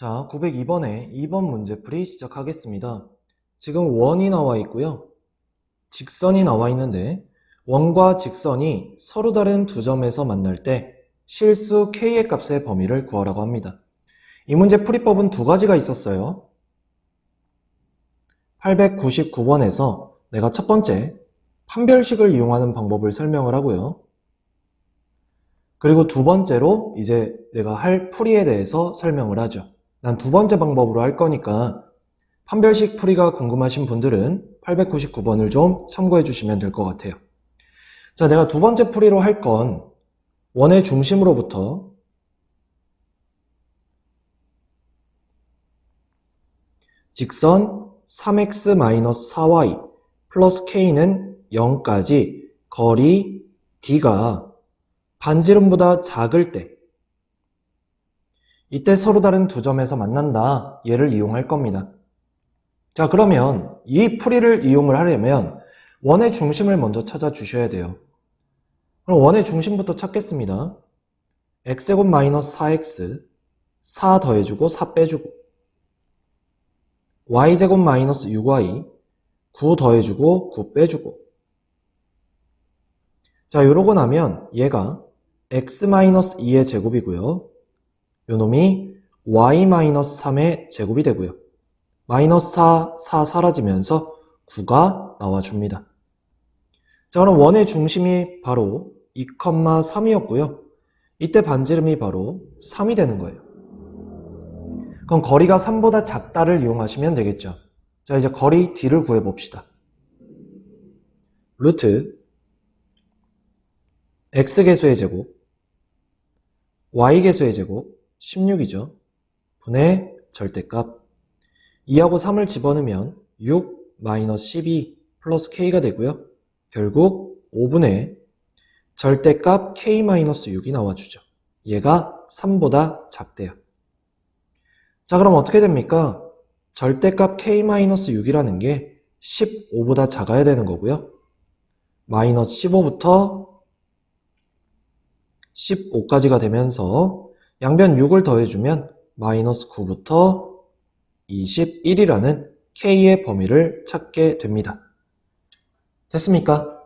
자, 902번에 2번 문제풀이 시작하겠습니다. 지금 원이 나와 있고요. 직선이 나와 있는데 원과 직선이 서로 다른 두 점에서 만날 때 실수 k의 값의 범위를 구하라고 합니다. 이 문제 풀이법은 두 가지가 있었어요. 899번에서 내가 첫 번째 판별식을 이용하는 방법을 설명을 하고요. 그리고 두 번째로 이제 내가 할 풀이에 대해서 설명을 하죠. 난 두 번째 방법으로 할 거니까 판별식 풀이가 궁금하신 분들은 899번을 좀 참고해 주시면 될 것 같아요. 자, 내가 두 번째 풀이로 할 건 원의 중심으로부터 직선 3x-4y 플러스 k는 0까지 거리 d가 반지름보다 작을 때 이때 서로 다른 두 점에서 만난다. 얘를 이용할 겁니다. 자, 그러면 이 풀이를 이용을 하려면 원의 중심을 먼저 찾아 주셔야 돼요. 그럼 원의 중심부터 찾겠습니다. x제곱 마이너스 4x 4 더해주고 4 빼주고 y제곱 마이너스 6y 9 더해주고 9 빼주고 자, 요러고 나면 얘가 x 마이너스 2의 제곱이고요. 요 놈이 y-3의 제곱이 되고요. 마이너스 4, 4 사라지면서 9가 나와줍니다. 자, 그럼 원의 중심이 바로 2,3이었고요. 이때 반지름이 바로 3이 되는 거예요. 그럼 거리가 3보다 작다를 이용하시면 되겠죠. 자, 이제 거리 D를 구해봅시다. 루트 X개수의 제곱 Y개수의 제곱 16이죠. 분의 절대값 2하고 3을 집어넣으면 6 마이너스 12 플러스 K가 되고요. 결국 5분의 절대값 K 마이너스 6이 나와주죠. 얘가 3보다 작대요. 자 그럼 어떻게 됩니까? 절대값 K 마이너스 6이라는 게 15보다 작아야 되는 거고요. 마이너스 15부터 15까지가 되면서 양변 6을 더해주면 마이너스 9부터 21이라는 K의 범위를 찾게 됩니다. 됐습니까?